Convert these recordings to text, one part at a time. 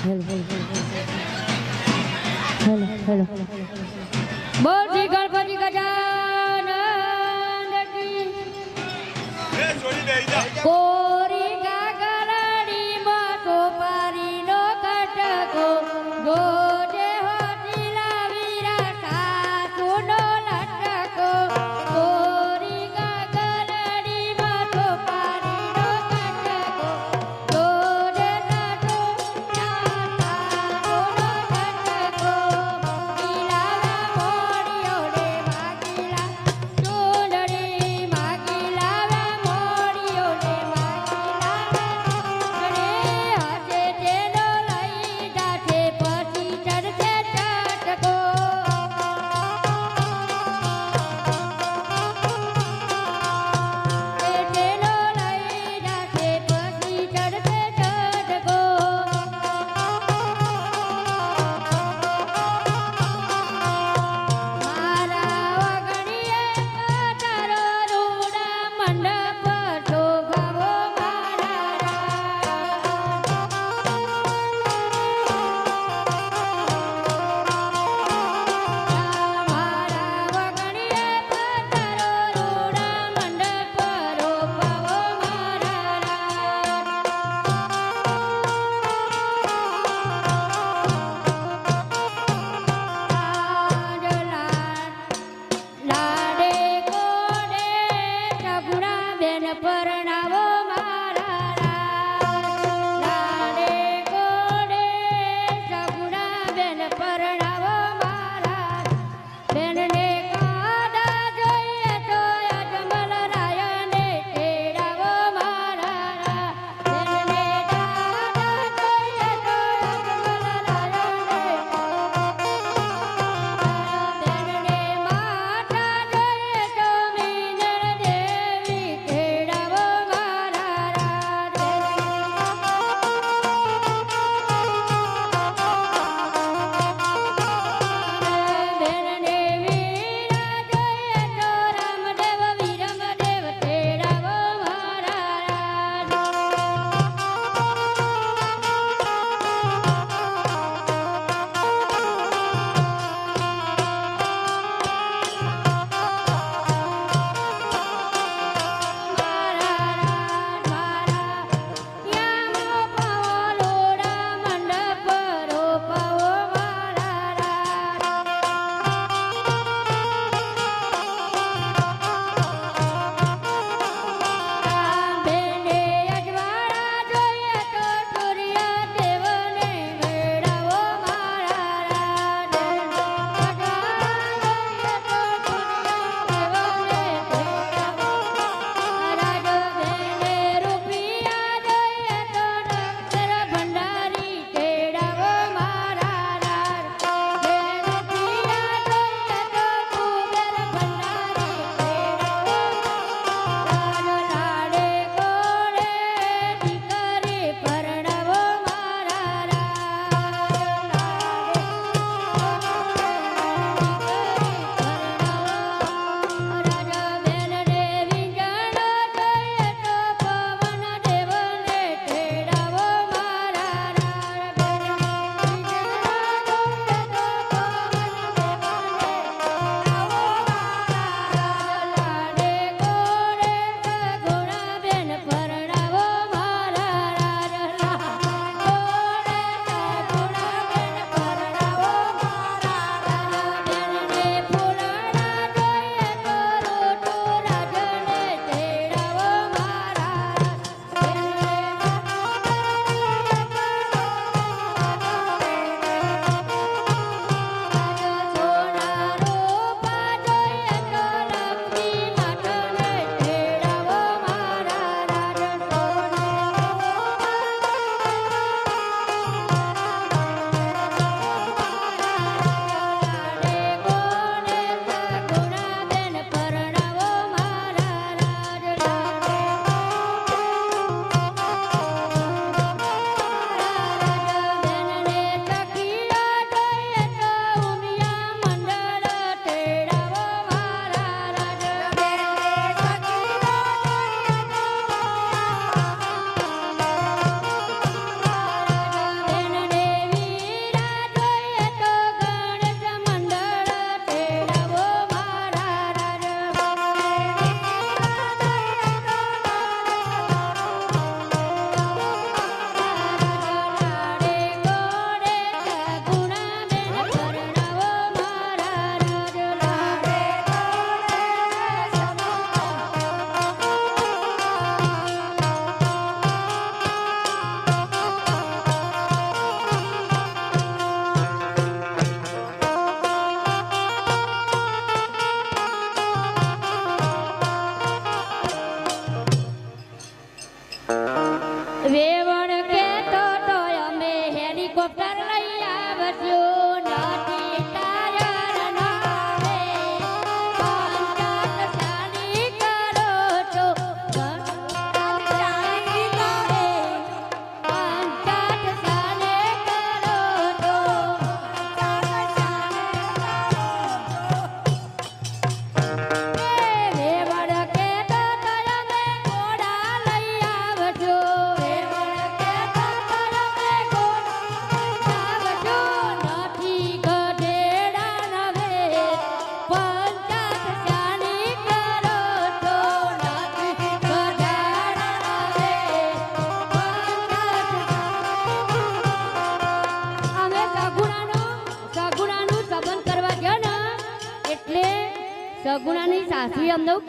Hello hello બોલ શ્રી ગણપતિ ಪ್ರಣವ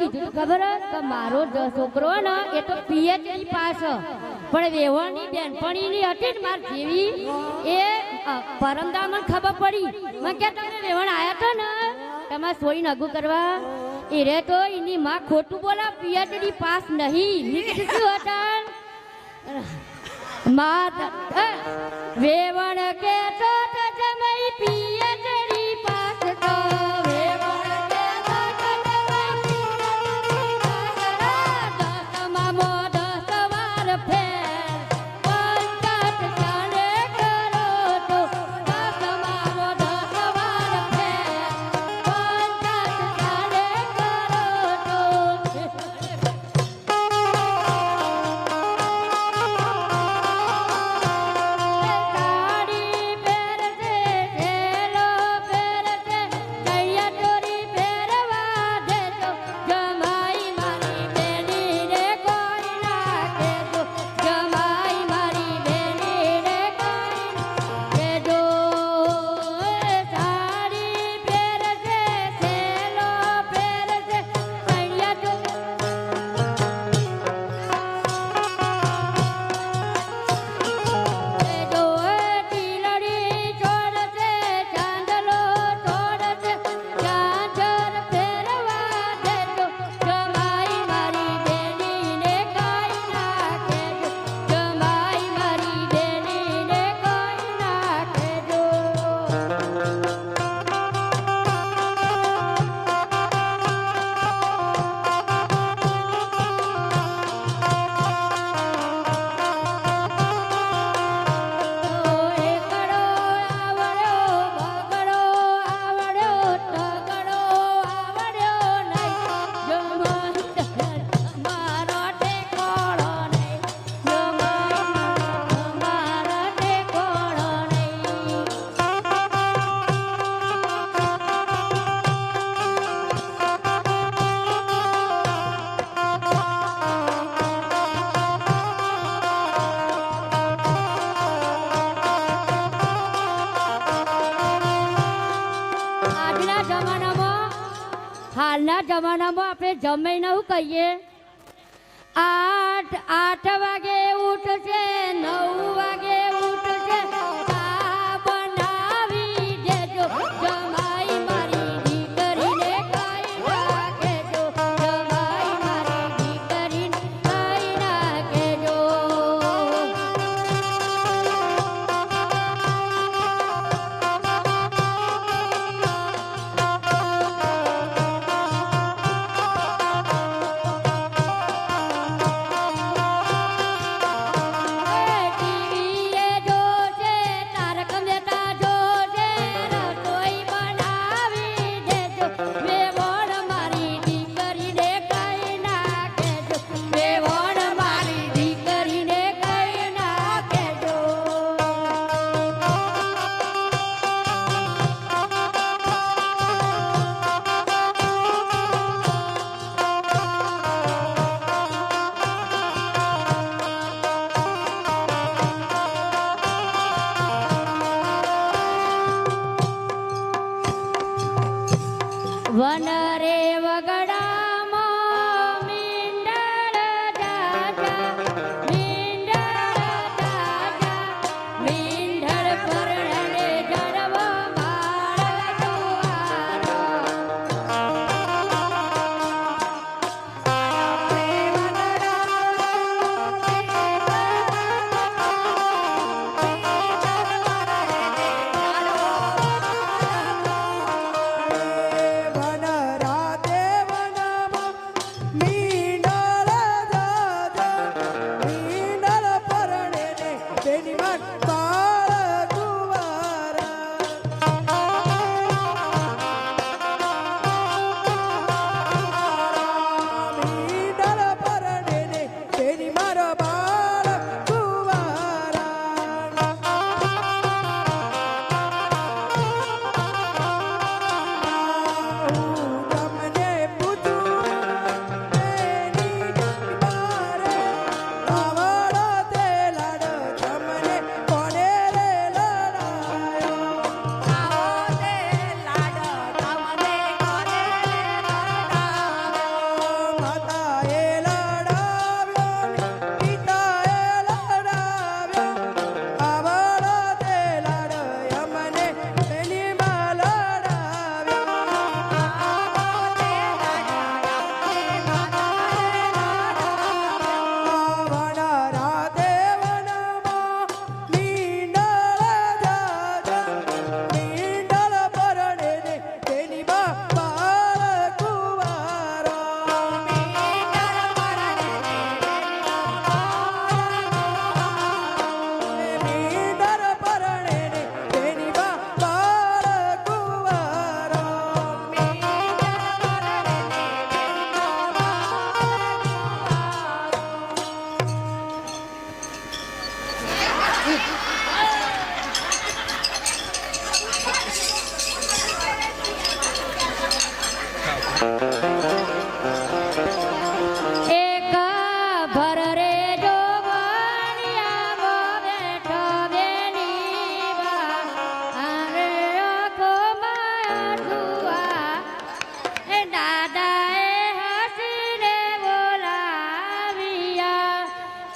કીધું, ખબર કે મારો છોકરો ને, એ તો પીએચડી પાસ પણ વેવાની બેનપણીની હતી ને માર જેવી, એ પરમદા ખબર પડી. મેં કે, તમે વેવણ આવ્યા હતા ને? તમારે સોઈ નગું કરવા? એ રે તો એની માં ખોટું બોલા પીએચડી પાસ નહીં. નીકળ્યું હતા? માત વેવણ કે તો આજના જમાનામાં આપણે જમાઈને નવું કહીએ. આઠ આઠ વાગે ઉઠશે નવ વાગે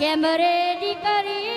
કેમ રે દીકરી